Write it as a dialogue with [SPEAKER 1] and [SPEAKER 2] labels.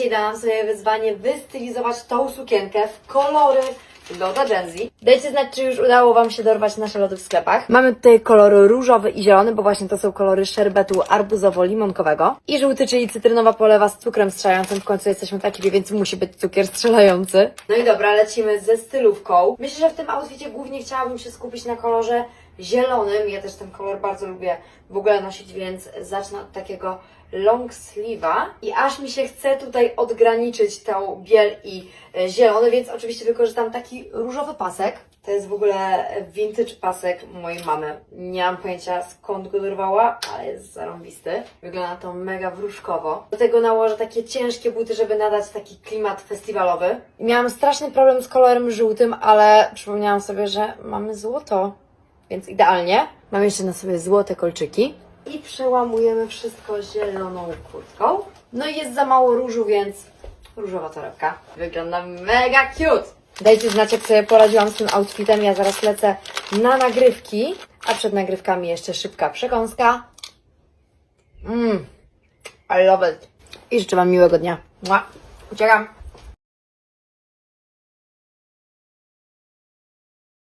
[SPEAKER 1] dzisiaj dałam sobie wyzwanie wystylizować tą sukienkę w kolory Loda Gen Z. Dajcie znać, czy już udało Wam się dorwać nasze lody w sklepach. Mamy tutaj kolory różowy i zielony, bo właśnie to są kolory szerbetu arbuzowo-limonkowego. I żółty, czyli cytrynowa polewa z cukrem strzelającym. W końcu jesteśmy ekipie, więc musi być cukier strzelający. No i dobra, lecimy ze stylówką. Myślę, że w tym outficie głównie chciałabym się skupić na kolorze zielonym. Ja też ten kolor bardzo lubię w ogóle nosić, więc zacznę od takiego long sleeve'a i aż mi się chce tutaj odgraniczyć tą biel i e, zielony, więc oczywiście wykorzystam taki różowy pasek. To jest w ogóle vintage pasek mojej mamy. Nie mam pojęcia skąd go dorwała, ale jest zarąbisty. Wygląda to mega wróżkowo. Do tego nałożę takie ciężkie buty, żeby nadać taki klimat festiwalowy. Miałam straszny problem z kolorem żółtym, ale przypomniałam sobie, że mamy złoto, więc idealnie. Mam jeszcze na sobie złote kolczyki. I przełamujemy wszystko zieloną kurtką. No i jest za mało różu, więc różowa torebka. Wygląda mega cute. Dajcie znać, jak sobie poradziłam z tym outfitem. Ja zaraz lecę na nagrywki, a przed nagrywkami jeszcze szybka przekąska. Mmm, I love it. I życzę Wam miłego dnia. Mua. Uciekam.